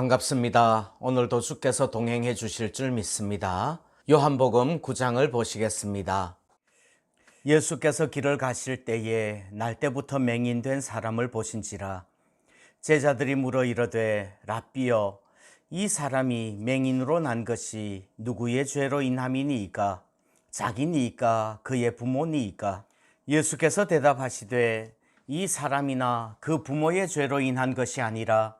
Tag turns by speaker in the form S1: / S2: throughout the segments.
S1: 반갑습니다. 오늘도 주께서 동행해 주실 줄 믿습니다. 요한복음 9장을 보시겠습니다. 예수께서 길을 가실 때에 날때부터 맹인된 사람을 보신지라 제자들이 물어 이르되 랍비여 이 사람이 맹인으로 난 것이 누구의 죄로 인함이니이까 자기니이까 그의 부모니이까 예수께서 대답하시되 이 사람이나 그 부모의 죄로 인한 것이 아니라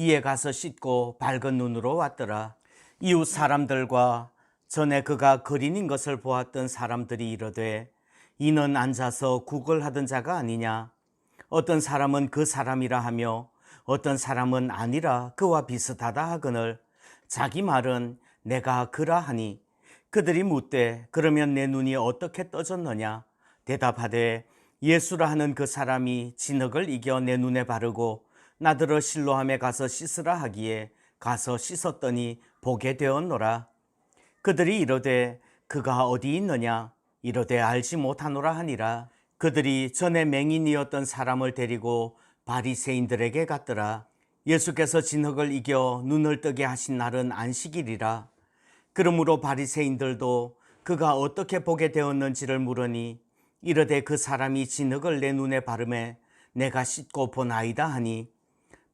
S1: 이에 가서 씻고 밝은 눈으로 왔더라. 이웃 사람들과 전에 그가 거린인 것을 보았던 사람들이 이르되 이는 앉아서 국을 하던 자가 아니냐? 어떤 사람은 그 사람이라 하며 어떤 사람은 아니라 그와 비슷하다 하거늘. 자기 말은 내가 그라 하니 그들이 묻되 그러면 내 눈이 어떻게 떠졌느냐? 대답하되 예수라 하는 그 사람이 진흙을 이겨 내 눈에 바르고 나더러 실로함에 가서 씻으라 하기에 가서 씻었더니 보게 되었노라. 그들이 이르되 그가 어디 있느냐? 이르되 알지 못하노라 하니라. 그들이 전에 맹인이었던 사람을 데리고 바리새인들에게 갔더라. 예수께서 진흙을 이겨 눈을 뜨게 하신 날은 안식일이라. 그러므로 바리새인들도 그가 어떻게 보게 되었는지를 물으니 이르되 그 사람이 진흙을 내 눈에 바르매 내가 씻고 보나이다 하니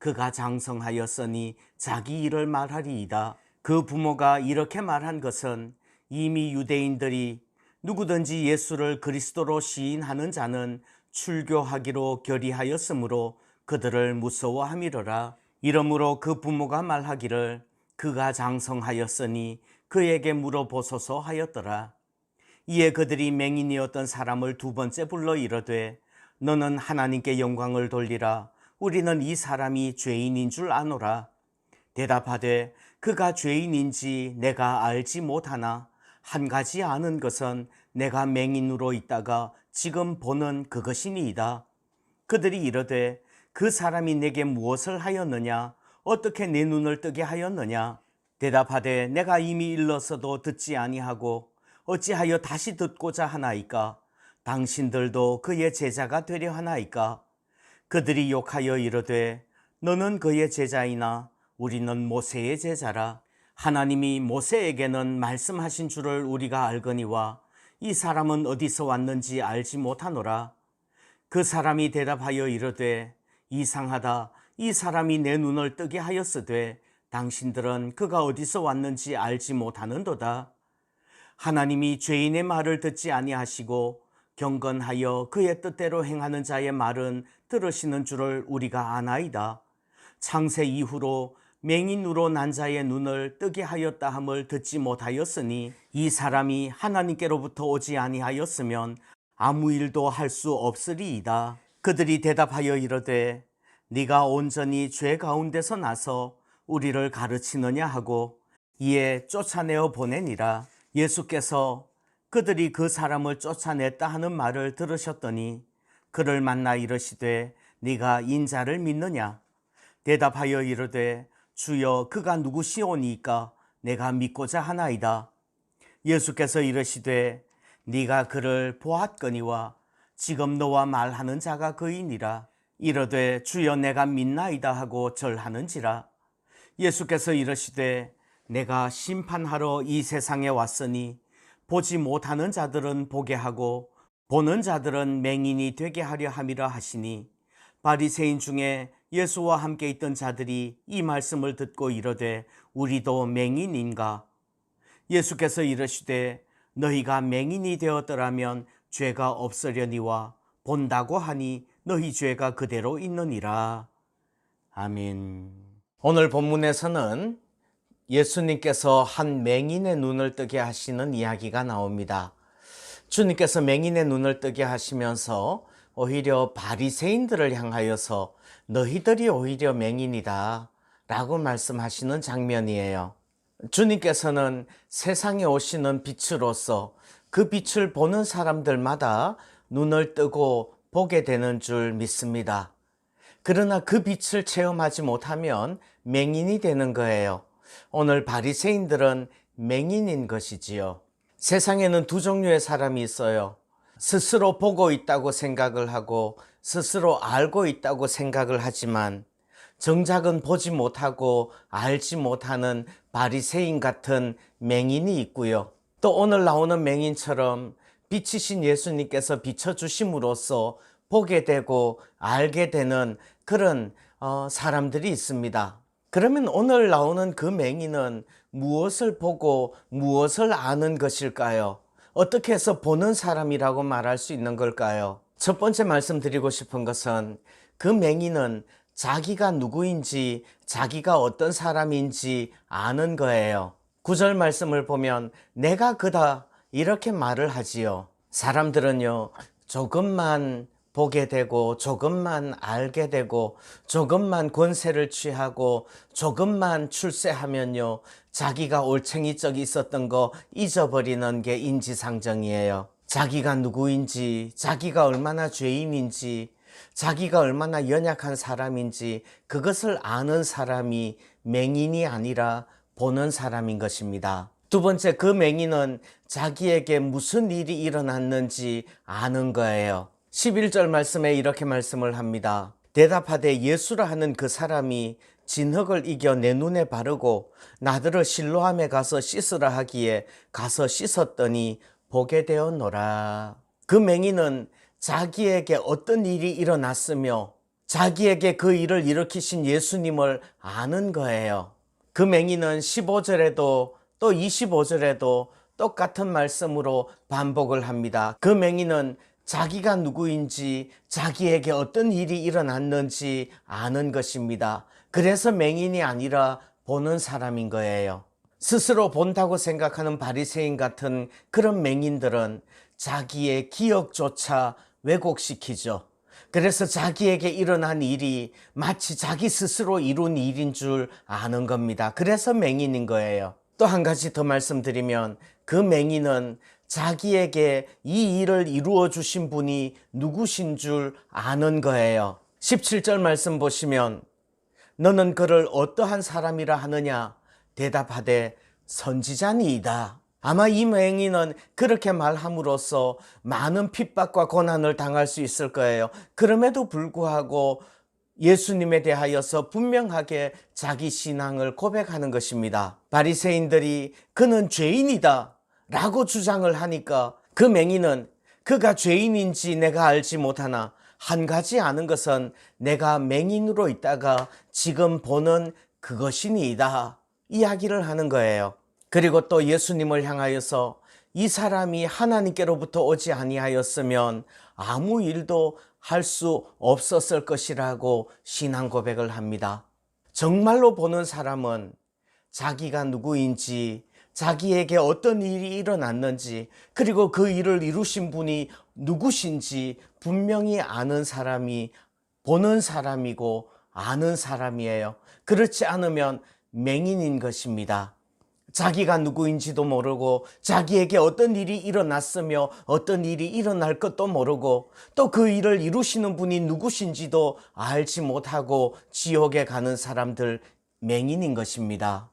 S1: 그가 장성하였으니 자기 일을 말하리이다 그 부모가 이렇게 말한 것은 이미 유대인들이 누구든지 예수를 그리스도로 시인하는 자는 출교하기로 결의하였으므로 그들을 무서워함이로라. 이러므로 그 부모가 말하기를 그가 장성하였으니 그에게 물어보소서 하였더라. 이에 그들이 맹인이었던 사람을 두 번째 불러 이르되 너는 하나님께 영광을 돌리라. 우리는 이 사람이 죄인인 줄 아노라. 대답하되 그가 죄인인지 내가 알지 못하나 한 가지 아는 것은 내가 맹인으로 있다가 지금 보는 그것이니이다. 그들이 이르되 그 사람이 내게 무엇을 하였느냐? 어떻게 내 눈을 뜨게 하였느냐? 대답하되 내가 이미 일러서도 듣지 아니하고 어찌하여 다시 듣고자 하나이까? 당신들도 그의 제자가 되려 하나이까? 그들이 욕하여 이르되 너는 그의 제자이나 우리는 모세의 제자라. 하나님이 모세에게는 말씀하신 줄을 우리가 알거니와 이 사람은 어디서 왔는지 알지 못하노라. 그 사람이 대답하여 이르되 이상하다. 이 사람이 내 눈을 뜨게 하였으되 당신들은 그가 어디서 왔는지 알지 못하는도다. 하나님이 죄인의 말을 듣지 아니하시고 경건하여 그의 뜻대로 행하는 자의 말은 들으시는 줄을 우리가 아나이다. 창세 이후로 맹인으로 난 자의 눈을 뜨게 하였다 함을 듣지 못하였으니 이 사람이 하나님께로부터 오지 아니하였으면 아무 일도 할 수 없으리이다. 그들이 대답하여 이르되 네가 온전히 죄 가운데서 나서 우리를 가르치느냐 하고 이에 쫓아내어 보내니라. 예수께서 그들이 그 사람을 쫓아냈다 하는 말을 들으셨더니 그를 만나 이르시되 네가 인자를 믿느냐 대답하여 이르되 주여 그가 누구시오니까 내가 믿고자 하나이다. 예수께서 이르시되 네가 그를 보았거니와 지금 너와 말하는 자가 그이니라. 이르되 주여 내가 믿나이다 하고 절하는지라. 예수께서 이르시되 내가 심판하러 이 세상에 왔으니 보지 못하는 자들은 보게 하고 보는 자들은 맹인이 되게 하려 함이라 하시니 바리새인 중에 예수와 함께 있던 자들이 이 말씀을 듣고 이르되 우리도 맹인인가? 예수께서 이르시되 너희가 맹인이 되었더라면 죄가 없으려니와 본다고 하니 너희 죄가 그대로 있느니라. 아멘. 오늘 본문에서는 예수님께서 한 맹인의 눈을 뜨게 하시는 이야기가 나옵니다. 주님께서 맹인의 눈을 뜨게 하시면서 오히려 바리새인들을 향하여서 너희들이 오히려 맹인이다 라고 말씀하시는 장면이에요. 주님께서는 세상에 오시는 빛으로서 그 빛을 보는 사람들마다 눈을 뜨고 보게 되는 줄 믿습니다. 그러나 그 빛을 체험하지 못하면 맹인이 되는 거예요. 오늘 바리새인들은 맹인인 것이지요. 세상에는 두 종류의 사람이 있어요. 스스로 보고 있다고 생각을 하고 스스로 알고 있다고 생각을 하지만 정작은 보지 못하고 알지 못하는 바리새인 같은 맹인이 있고요. 또 오늘 나오는 맹인처럼 빛이신 예수님께서 비춰주심으로써 보게 되고 알게 되는 그런 어, 사람들이 있습니다. 그러면 오늘 나오는 그 맹인은 무엇을 보고 무엇을 아는 것일까요? 어떻게 해서 보는 사람이라고 말할 수 있는 걸까요? 첫 번째 말씀드리고 싶은 것은 그 맹인은 자기가 누구인지 자기가 어떤 사람인지 아는 거예요. 구절 말씀을 보면 내가 그다 이렇게 말을 하지요. 사람들은요, 조금만 보게 되고 조금만 알게 되고 조금만 권세를 취하고 조금만 출세하면요 자기가 올챙이 적이 있었던 거 잊어버리는 게 인지상정이에요. 자기가 누구인지 자기가 얼마나 죄인인지 자기가 얼마나 연약한 사람인지 그것을 아는 사람이 맹인이 아니라 보는 사람인 것입니다. 두 번째 그 맹인은 자기에게 무슨 일이 일어났는지 아는 거예요 11절 말씀에 이렇게 말씀을 합니다. 대답하되 예수라 하는 그 사람이 진흙을 이겨 내 눈에 바르고 나더러 실로함에 가서 씻으라 하기에 가서 씻었더니 보게 되었노라. 그 맹인은 자기에게 어떤 일이 일어났으며 자기에게 그 일을 일으키신 예수님을 아는 거예요. 그 맹인은 15절에도 또 25절에도 똑같은 말씀으로 반복을 합니다. 그 맹인은 자기가 누구인지 자기에게 어떤 일이 일어났는지 아는 것입니다. 그래서 맹인이 아니라 보는 사람인 거예요. 스스로 본다고 생각하는 바리새인 같은 그런 맹인들은 자기의 기억조차 왜곡시키죠. 그래서 자기에게 일어난 일이 마치 자기 스스로 이룬 일인 줄 아는 겁니다. 그래서 맹인인 거예요. 또 한 가지 더 말씀드리면 그 맹인은 자기에게 이 일을 이루어 주신 분이 누구신 줄 아는 거예요. 17절 말씀 보시면 너는 그를 어떠한 사람이라 하느냐 대답하되 선지자니이다. 아마 이 맹인은 그렇게 말함으로써 많은 핍박과 고난을 당할 수 있을 거예요. 그럼에도 불구하고 예수님에 대하여서 분명하게 자기 신앙을 고백하는 것입니다. 바리새인들이 그는 죄인이다. 라고 주장을 하니까 그 맹인은 그가 죄인인지 내가 알지 못하나 한 가지 아는 것은 내가 맹인으로 있다가 지금 보는 그것이니이다. 이야기를 하는 거예요. 그리고 또 예수님을 향하여서 이 사람이 하나님께로부터 오지 아니하였으면 아무 일도 할 수 없었을 것이라고 신앙 고백을 합니다. 정말로 보는 사람은 자기가 누구인지 자기에게 어떤 일이 일어났는지 그리고 그 일을 이루신 분이 누구신지 분명히 아는 사람이 보는 사람이고 아는 사람이에요. 그렇지 않으면 맹인인 것입니다. 자기가 누구인지도 모르고 자기에게 어떤 일이 일어났으며 어떤 일이 일어날 것도 모르고 또 그 일을 이루시는 분이 누구신지도 알지 못하고 지옥에 가는 사람들 맹인인 것입니다.